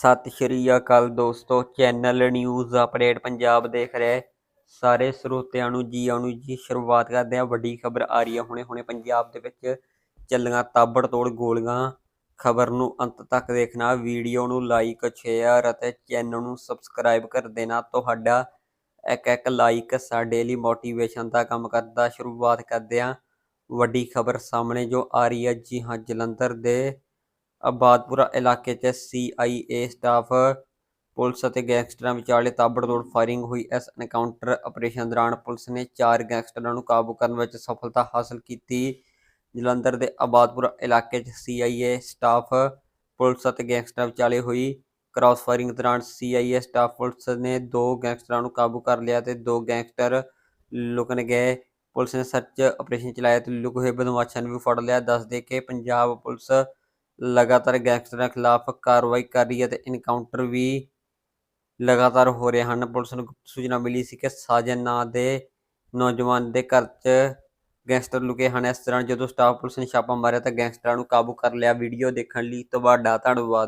ਸਤਿ ਸ਼੍ਰੀ ਅਕਾਲ ਦੋਸਤੋ channel news update Punjab ਦੇਖ ਰਹੇ ਸਾਰੇ ਸਰੋਤਿਆਂ ਨੂੰ ਜੀ ਆਉਣ ਨੂੰ ਜੀ ਸ਼ੁਰੂਆਤ ਕਰਦੇ ਹਾਂ। ਵੱਡੀ ਖਬਰ ਆ ਰਹੀ ਹੈ ਹੁਣੇ ਹੁਣੇ ਪੰਜਾਬ ਦੇ ਵਿੱਚ ਚੱਲੀਆਂ ਤਾਬੜਤੋੜ ਗੋਲੀਆਂ। ਖਬਰ ਨੂੰ ਅੰਤ ਤੱਕ ਦੇਖਣਾ, ਵੀਡੀਓ ਨੂੰ ਲਾਈਕ ਸ਼ੇਅਰ ਅਤੇ ਚੈਨਲ ਨੂੰ ਸਬਸਕ੍ਰਾਈਬ ਕਰ ਦੇਣਾ। ਤੁਹਾਡਾ ਇੱਕ ਇੱਕ ਲਾਈਕ ਸਾਡੇ ਲਈ ਮੋਟੀਵੇਸ਼ਨ ਦਾ ਕੰਮ ਕਰਦਾ। ਸ਼ੁਰੂਆਤ ਕਰਦੇ ਹਾਂ। ਵੱਡੀ ਖਬਰ ਸਾਹਮਣੇ ਜੋ ਆ ਰਹੀ ਹੈ ਜੀ ਹਾਂ, ਜਲੰਧਰ ਦੇ ਆਬਾਦਪੁਰਾ ਇਲਾਕੇ 'ਚ ਸੀਆਈਏ ਸਟਾਫ ਪੁਲਿਸ ਅਤੇ ਗੈਂਗਸਟਰਾਂ ਵਿਚਾਲੇ ਤਾਬੜਤੋੜ ਫਾਇਰਿੰਗ ਹੋਈ। ਇਸ ਐਨਕਾਊਂਟਰ ਆਪਰੇਸ਼ਨ ਦੌਰਾਨ ਪੁਲਿਸ ਨੇ ਚਾਰ ਗੈਂਗਸਟਰਾਂ ਨੂੰ ਕਾਬੂ ਕਰਨ ਵਿੱਚ ਸਫਲਤਾ ਹਾਸਲ ਕੀਤੀ। ਜਲੰਧਰ ਦੇ ਆਬਾਦਪੁਰਾ ਇਲਾਕੇ 'ਚ ਸੀਆਈਏ ਸਟਾਫ ਪੁਲਿਸ ਅਤੇ ਗੈਂਗਸਟਰਾਂ ਵਿਚਾਲੇ ਹੋਈ ਕ੍ਰਾਸ ਫਾਇਰਿੰਗ ਦੌਰਾਨ ਸੀਆਈਏ ਸਟਾਫ ਪੁਲਿਸ ਨੇ ਦੋ ਗੈਂਗਸਟਰਾਂ ਨੂੰ ਕਾਬੂ ਕਰ ਲਿਆ ਤੇ ਦੋ ਗੈਂਗਸਟਰ ਲੁਕਣ ਗਏ। ਪੁਲਿਸ ਨੇ ਸਰਚ ਆਪਰੇਸ਼ਨ ਚਲਾਇਆ ਤੇ ਲੁਕੇ ਹੋਏ ਬਦਮਾਸ਼ਾਂ ਨੂੰ ਵੀ ਫੜ ਲਿਆ। ਦੱਸਦੇ ਕਿ ਪੰਜਾਬ ਪੁਲਿਸ ਲਗਾਤਾਰ ਗੈਂਗਸਟਰਾਂ ਖਿਲਾਫ ਕਾਰਵਾਈ ਕਰ ਰਹੀ ਹੈ ਤੇ ਇਨਕਾਊਂਟਰ ਵੀ ਲਗਾਤਾਰ ਹੋ ਰਹੇ ਹਨ। ਪੁਲਿਸ ਨੂੰ ਗੁਪਤ ਸੂਚਨਾ ਮਿਲੀ ਸੀ ਕਿ ਸਾਜਨ ਨਾਂ ਦੇ ਨੌਜਵਾਨ ਦੇ ਘਰ 'ਚ ਗੈਂਗਸਟਰ ਲੁਕੇ ਹਨ। ਇਸ ਤਰ੍ਹਾਂ ਜਦੋਂ ਸਟਾਫ ਪੁਲਿਸ ਨੇ ਛਾਪਾ ਮਾਰਿਆ ਤਾਂ ਗੈਂਗਸਟਰਾਂ ਨੂੰ ਕਾਬੂ ਕਰ ਲਿਆ। ਵੀਡੀਓ ਦੇਖਣ ਲਈ ਤੁਹਾਡਾ ਧੰਨਵਾਦ।